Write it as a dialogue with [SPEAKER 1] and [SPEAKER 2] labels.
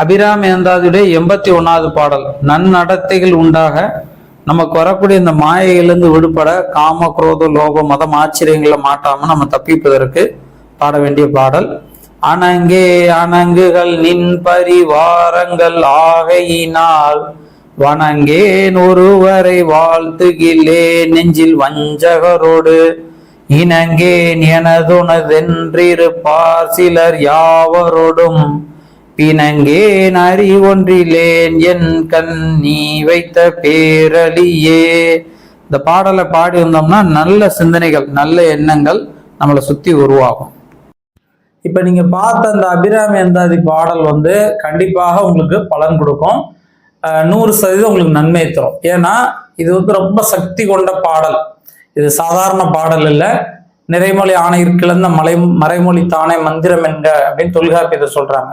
[SPEAKER 1] அபிராமி அந்தாதியுடைய எண்பத்தி ஒன்றாவது பாடல் நன்னடத்தைகள் உண்டாக நமக்கு வரக்கூடிய இந்த மாயையிலிருந்து விடுபட காம குரோத லோக மதம் ஆச்சரியங்களை மாட்டாம நம்ம தப்பிப்பதற்கு பாட வேண்டிய பாடல். அணங்கே அணங்குகள் நின் பரிவாரங்கள் ஆகையினால் வணங்கேன் ஒருவரை வாழ்த்துகிலே நெஞ்சில் வஞ்சகரோடு. இணங்கேன் எனதுனதென்றிருப்பார் சிலர் யாவரோடும். பிணங்கேன் அறிவொன்றிலேன் என் கண் நீ வைத்த பேரழியே. இந்த பாடலை பாடி வந்தோம்னா நல்ல சிந்தனைகள் நல்ல எண்ணங்கள் நம்மளை சுத்தி உருவாகும். இப்ப நீங்க பார்த்த அந்த அபிராமி அந்தாதி பாடல் வந்து கண்டிப்பாக உங்களுக்கு பலன் கொடுக்கும். நூறு சதவீதம் உங்களுக்கு நன்மை தரும். ஏன்னா இது வந்து ரொம்ப சக்தி கொண்ட பாடல். இது சாதாரண பாடல் இல்லை. நிறைமொழி ஆணையிற்கிழந்த மலை மறைமொழி தானே மந்திரம் என்க அப்படின்னு தொல்காப்பியத்தை சொல்றாங்க.